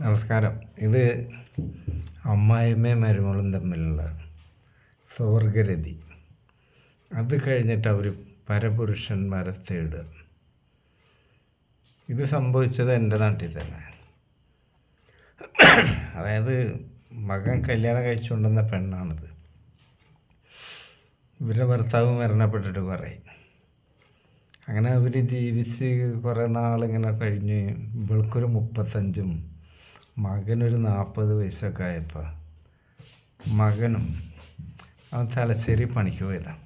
നമസ്കാരം. ഇത് അമ്മായിമ്മയും മരുമകളും തമ്മിലുള്ള സ്വർഗരതി. അത് കഴിഞ്ഞിട്ട് അവർ പരപുരുഷന്മാരെ തേടുക. ഇത് സംഭവിച്ചത് എന്റെ നാട്ടിൽ തന്നെ. അതായത് മകൻ കല്യാണം കഴിച്ചുകൊണ്ടുവന്ന പെണ്ണാണിത്. ഇവരുടെ ഭർത്താവ് മരണപ്പെട്ടിട്ട് കുറേ. അങ്ങനെ അവർ ജീവിച്ച് കുറേ നാളിങ്ങനെ കഴിഞ്ഞ് ഇവൾക്കൊരു മുപ്പത്തഞ്ചും മകനൊരു നാൽപ്പത് വയസ്സൊക്കെ ആയപ്പോൾ മകനും അവൻ തലശ്ശേരി പണിക്ക് പോയതാണ്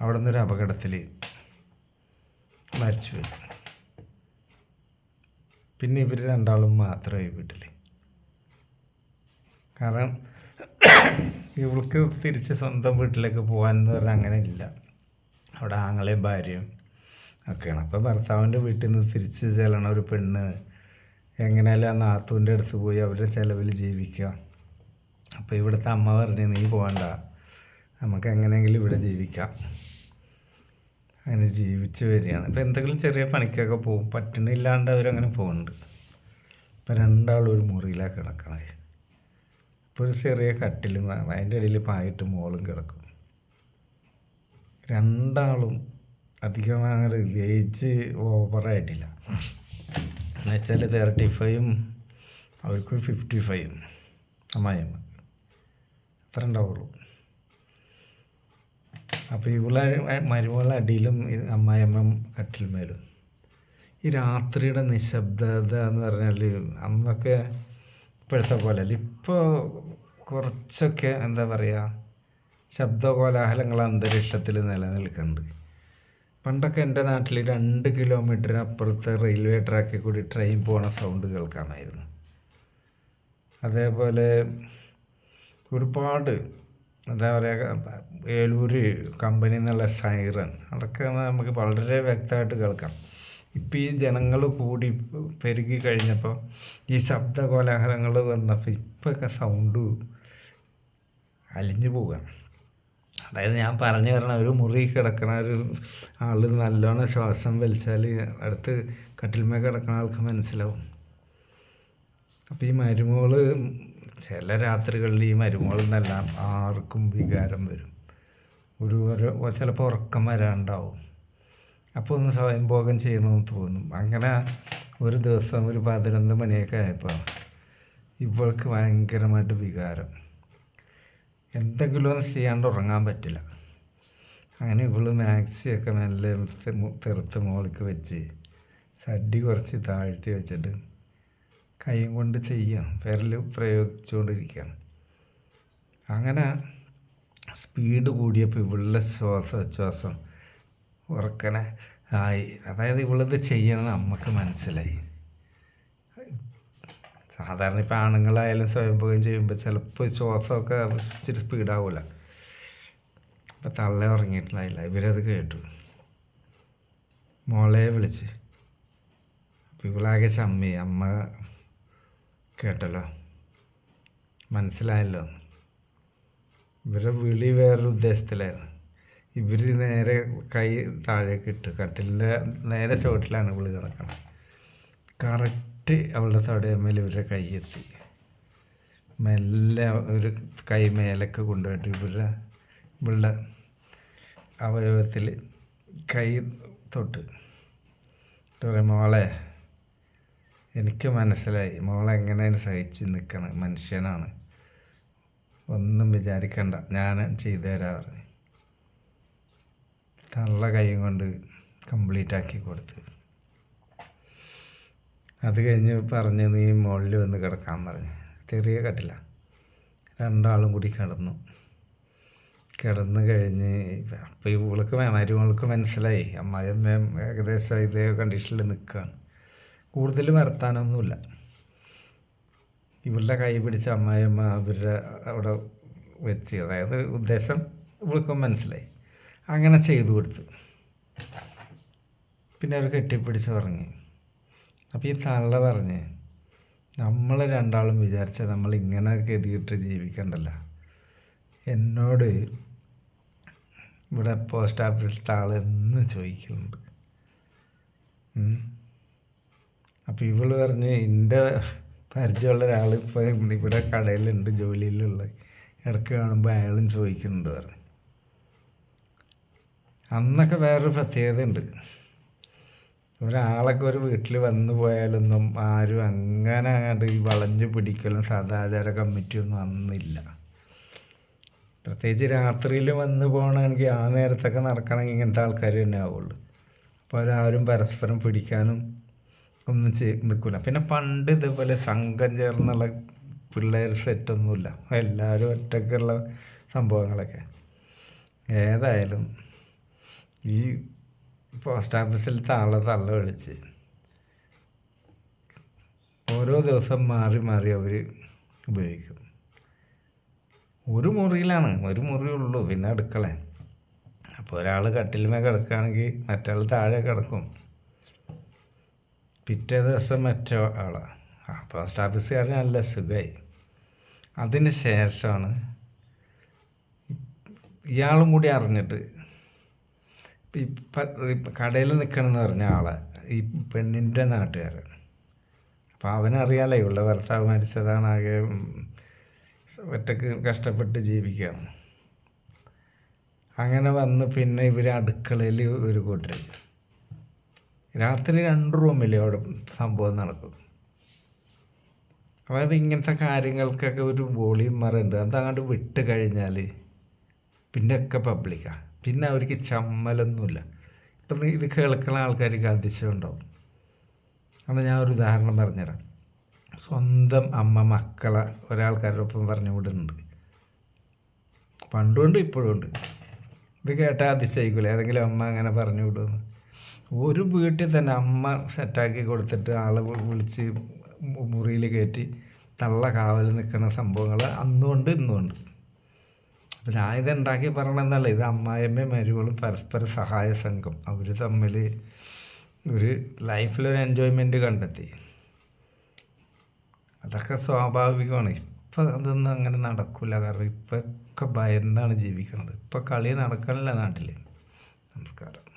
അവിടെ നിന്നൊരു അപകടത്തിൽ മരിച്ചുപോയി പിന്നെ ഇവർ രണ്ടാളും മാത്രമേ വീട്ടിൽ കാരണം ഇവൾക്ക് തിരിച്ച് സ്വന്തം വീട്ടിലേക്ക് പോകാനെന്ന് പറഞ്ഞാൽ അങ്ങനെ ഇല്ല അവിടെ ആങ്ങളെയും ഭാര്യയും ഒക്കെയാണ്. അപ്പോൾ ഭർത്താവിന്റെ വീട്ടിൽ നിന്ന് തിരിച്ച് ചെല്ലണ ഒരു പെണ്ണ് എങ്ങനെയാലും ആ നാത്തൂന്റെ അടുത്ത് പോയി അവരുടെ ചിലവിൽ ജീവിക്കുക? അപ്പോൾ ഇവിടുത്തെ അമ്മ പറഞ്ഞു നീ പോകണ്ട. നമുക്ക് എങ്ങനെയെങ്കിലും ഇവിടെ ജീവിക്കാം. അങ്ങനെ ജീവിച്ച് വരികയാണ്. ഇപ്പോൾ എന്തെങ്കിലും ചെറിയ പണിക്കൊക്കെ പോകും. പറ്റണില്ലാണ്ട് അവരങ്ങനെ പോകുന്നുണ്ട്. ഇപ്പം രണ്ടാളും ഒരു മുറിയിലാണ് കിടക്കണത് ഇപ്പോൾ ഒരു ചെറിയ കട്ടിലും അതിന്റെ ഇടയിൽ പായിട്ട് മോളും കിടക്കും. രണ്ടാളും അധികം അങ്ങനെ ഏജ് ഓവറായിട്ടില്ല എന്നുവെച്ചാൽ തേർട്ടി ഫൈവും അവർക്ക് ഫിഫ്റ്റി ഫൈവും അമ്മായിയമ്മ അത്ര ഉണ്ടാവുള്ളൂ. അപ്പോൾ ഇവളെ മരുമകളുടെ അടിയിലും അമ്മായിമ്മ കട്ടിൽമേലും ഈ രാത്രിയുടെ നിശബ്ദത എന്ന് പറഞ്ഞാൽ അന്നൊക്കെ ഇപ്പോഴത്തെ പോലെ അല്ല. ഇപ്പോൾ കുറച്ചൊക്കെ എന്താ പറയുക ശബ്ദകോലാഹലങ്ങൾ അന്തരീക്ഷത്തിൽ നിലനിൽക്കുന്നുണ്ട്. പണ്ടൊക്കെ എന്റെ നാട്ടിൽ രണ്ട് കിലോമീറ്റർ അപ്പുറത്തെ റെയിൽവേ ട്രാക്കിൽ കൂടി ട്രെയിൻ പോണ സൗണ്ട് കേൾക്കാമായിരുന്നു. അതേപോലെ ഒരുപാട് എന്താ പറയുക ഏലൂര് കമ്പനി എന്നുള്ള സൈറൻ അതൊക്കെ നമുക്ക് വളരെ വ്യക്തമായിട്ട് കേൾക്കാം. ഇപ്പം ഈ ജനങ്ങൾ കൂടി പെരുകി കഴിഞ്ഞപ്പോൾ ഈ ശബ്ദ കോലാഹലങ്ങൾ വന്നപ്പോൾ ഇപ്പോഴൊക്കെ സൗണ്ട് അലിഞ്ഞു പോവുകയാണ്. അതായത് ഞാൻ പറഞ്ഞു വരണ ഒരു മുറി കിടക്കണ ഒരു ആൾ നല്ലോണം ശ്വാസം വലിച്ചാൽ അടുത്ത് കട്ടിൽമേ കിടക്കണ ആൾക്ക് മനസ്സിലാവും. അപ്പോൾ ഈ മരുമോൾ ചില രാത്രികളിൽ ഈ നിന്നെല്ലാം ആർക്കും വികാരം വരും. ഒരു ഒരു ചിലപ്പോൾ ഉറക്കം വരാണ്ടാവും. അപ്പോൾ ഒന്ന് സ്വയംഭോഗം ചെയ്യണമെന്ന് തോന്നും. അങ്ങനെ ഒരു ദിവസം ഒരു പതിനൊന്ന് മണിയൊക്കെ ആയപ്പോൾ ഇവൾക്ക് ഭയങ്കരമായിട്ട് വികാരം. എന്തെങ്കിലും ഒന്നും ചെയ്യാണ്ട് ഉറങ്ങാൻ പറ്റില്ല. അങ്ങനെ ഇവൾ മാക്സിയൊക്കെ മെല്ലെ തെറുത്ത് മോളിക്ക് വെച്ച് സഡി കുറച്ച് താഴ്ത്തി വെച്ചിട്ട് കൈയും കൊണ്ട് ചെയ്യണം വിരൽ പ്രയോഗിച്ചുകൊണ്ടിരിക്കുകയാണ്. അങ്ങനെ സ്പീഡ് കൂടിയപ്പോൾ ഇവളുടെ ശ്വാസോച്ഛ്വാസം ഉറക്കനെ ആയി. അതായത് ഇവളിത് ചെയ്യണം നമുക്ക് മനസ്സിലായി. സാധാരണ ഇപ്പോൾ ആണുങ്ങളായാലും സ്വയംഭോഗം ചെയ്യുമ്പോൾ ചിലപ്പോൾ ശ്വാസമൊക്കെ ഇച്ചിരി സ്പീഡാവില്ല അപ്പം തള്ള ഉറങ്ങിയിട്ടുണ്ടായില്ല. ഇവരത് കേട്ടു. മോളെ വിളിച്ച്. അപ്പം ഇവളാകെ ചമ്മി. അമ്മ കേട്ടല്ലോ. മനസ്സിലായല്ലോ. ഇവരുടെ വിളി വേറൊരു ഉദ്ദേശത്തിലായിരുന്നു. ഇവർ നേരെ കൈ താഴേക്ക് ഇട്ട് കട്ടിലിന്റെ നേരെ ചുവട്ടിലാണ് വിളി കിടക്കണം കറക്റ്റ് അവളുടെ തടയമ്മയിൽ ഇവരുടെ കൈ എത്തി മെല്ലെ ഒരു കൈ മേലൊക്കെ കൊണ്ടുപോയിട്ട് ഇവരുടെ ഇവളുടെ അവയവത്തിൽ കൈ തൊട്ട്. പറയും മോളെ എനിക്ക് മനസ്സിലായി മോളെ എങ്ങനെയാണ് സഹിച്ച് നിൽക്കണം മനുഷ്യനാണ്. ഒന്നും വിചാരിക്കണ്ട ഞാൻ ചെയ്തു തരാറ് തള്ള കൈ കൊണ്ട് കംപ്ലീറ്റ് ആക്കി കൊടുത്ത്. അത് കഴിഞ്ഞ് പറഞ്ഞ് നീ മുകളിൽ വന്ന് കിടക്കാൻ പറഞ്ഞു. ചെറിയ കട്ടില്ല രണ്ടാളും കൂടി കിടന്നു. കിടന്ന് കഴിഞ്ഞ് അപ്പോൾ ഇവൾക്ക് മരുമകൾക്ക് മനസ്സിലായി. അമ്മായിയമ്മയും ഏകദേശം ഇതേ കണ്ടീഷനിൽ നിൽക്കുകയാണ് കൂടുതൽ വരുത്താനൊന്നുമില്ല ഇവളുടെ കൈ പിടിച്ച അമ്മായിയമ്മ അവരുടെ അവിടെ വെച്ച് അതായത് ഉദ്ദേശം ഇവൾക്ക് മനസ്സിലായി. അങ്ങനെ ചെയ്തു കൊടുത്തു. പിന്നെ അവർ കെട്ടിപ്പിടിച്ച് പറഞ്ഞു അപ്പോൾ ഈ തള്ള പറഞ്ഞേ നമ്മൾ രണ്ടാളും വിചാരിച്ച നമ്മൾ ഇങ്ങനെ കെതിയിട്ട് ജീവിക്കണ്ടല്ല. എന്നോട് ഇവിടെ പോസ്റ്റ് ഓഫീസിലത്തെ താളെന്ന് ചോദിക്കുന്നുണ്ട്. അപ്പോൾ ഇവൾ പറഞ്ഞ് എന്റെ പരിചയമുള്ള ഒരാൾ ഇപ്പോൾ ഇവിടെ കടയിലുണ്ട് ജോലിയിലുള്ള ഇടയ്ക്ക് കാണുമ്പോൾ അയാളും ചോദിക്കുന്നുണ്ട് പറഞ്ഞു. അന്നൊക്കെ വേറൊരു പ്രത്യേകത ഉണ്ട് ഒരാളൊക്കെ ഒരു വീട്ടിൽ വന്നു പോയാലൊന്നും ആരും അങ്ങനെ അങ്ങോട്ട് ഈ വളഞ്ഞു പിടിക്കലും സദാചാര കമ്മിറ്റിയൊന്നും അന്നില്ല പ്രത്യേകിച്ച് രാത്രിയിൽ വന്നു പോകണമെങ്കിൽ ആ നേരത്തൊക്കെ നടക്കണമെങ്കിൽ ഇങ്ങനത്തെ ആൾക്കാർ തന്നെ ആവുള്ളൂ. അപ്പോൾ അവരാരും പരസ്പരം പിടിക്കാനും ഒന്നും ചെയ് നിൽക്കില്ല പിന്നെ പണ്ട് ഇതുപോലെ സംഘം ചേർന്നുള്ള പിള്ളേർ സെറ്റൊന്നുമില്ല എല്ലാവരും ഒറ്റയ്ക്കുള്ള സംഭവങ്ങളൊക്കെ. ഏതായാലും ഈ പോസ്റ്റ് ഓഫീസിലത്തെ ആളെ തള്ള വിളിച്ച്. ഓരോ ദിവസം മാറി മാറി അവർ ഉപയോഗിക്കും. ഒരു മുറിയിലാണ് ഒരു മുറി ഉള്ളൂ പിന്നെ അടുക്കള. അപ്പോൾ ഒരാൾ കട്ടിലുമേ കിടക്കുകയാണെങ്കിൽ മറ്റാൾ താഴെ കിടക്കും. പിറ്റേ ദിവസം മറ്റേ ആളാണ് പോസ്റ്റ് ഓഫീസുകാരൻ നല്ല സുഖമായി അതിന് ശേഷമാണ് ഇയാളും കൂടി അറിഞ്ഞിട്ട് കടയിൽ നിൽക്കണമെന്ന് പറഞ്ഞ ആളെ ഈ പെണ്ണിന്റെ നാട്ടുകാരൻ. അപ്പോൾ അവനറിയാലോ ഇവളുടെ ഭർത്താവ് മരിച്ചതാണ് ആകെ ഒറ്റയ്ക്ക് കഷ്ടപ്പെട്ട് ജീവിക്കുകയാണ് അങ്ങനെ വന്ന് പിന്നെ ഇവർ അടുക്കളയിൽ ഒരു കൂട്ടർ രാത്രി രണ്ട് റൂമിൽ അവിടെ സംഭവം നടക്കും. അതായത് ഇങ്ങനത്തെ കാര്യങ്ങൾക്കൊക്കെ ഒരു വോളിയം മറുണ്ട് അതങ്ങോട്ട് വിട്ട് കഴിഞ്ഞാൽ പിന്നെയൊക്കെ പബ്ലിക്കാണ് പിന്നെ അവർക്ക് ചമ്മലൊന്നുമില്ല. ഇപ്പം ഇത് കേൾക്കുന്ന ആൾക്കാർക്ക് അതിശയം ഉണ്ടാവും അപ്പോൾ ഞാൻ ഒരു ഉദാഹരണം പറഞ്ഞുതരാം. സ്വന്തം അമ്മ മക്കളെ ഒരാൾക്കാരുടെ ഒപ്പം പറഞ്ഞു വിടുന്നുണ്ട്. പണ്ടുകൊണ്ട് ഇപ്പോഴും ഉണ്ട്. ഇത് കേട്ടാൽ അതിശയിക്കില്ല ഏതെങ്കിലും അമ്മ അങ്ങനെ പറഞ്ഞു വിടുമെന്ന്. ഒരു വീട്ടിൽ തന്നെ അമ്മ സെറ്റാക്കി കൊടുത്തിട്ട് ആളെ വിളിച്ച് മുറിയിൽ കയറ്റി തള്ള കാവൽ നിൽക്കുന്ന സംഭവങ്ങൾ അന്നുകൊണ്ട് ഇന്നുമുണ്ട്. അപ്പം ഞാൻ ഉണ്ടാക്കി പറയണമെന്നല്ല ഇത് അമ്മായിയമ്മയും മരുകളും പരസ്പര സഹായ സംഘം. അവർ തമ്മിൽ ഒരു ലൈഫിലൊരു എൻജോയ്മെന്റ് കണ്ടെത്തി. അതൊക്കെ സ്വാഭാവികമാണ്. ഇപ്പം അതൊന്നും അങ്ങനെ നടക്കില്ല കാരണം ഇപ്പം ഒക്കെ ഭയന്നാണ് ജീവിക്കുന്നത് ഇപ്പം കളി നടക്കണില്ല നാട്ടിൽ നമസ്കാരം.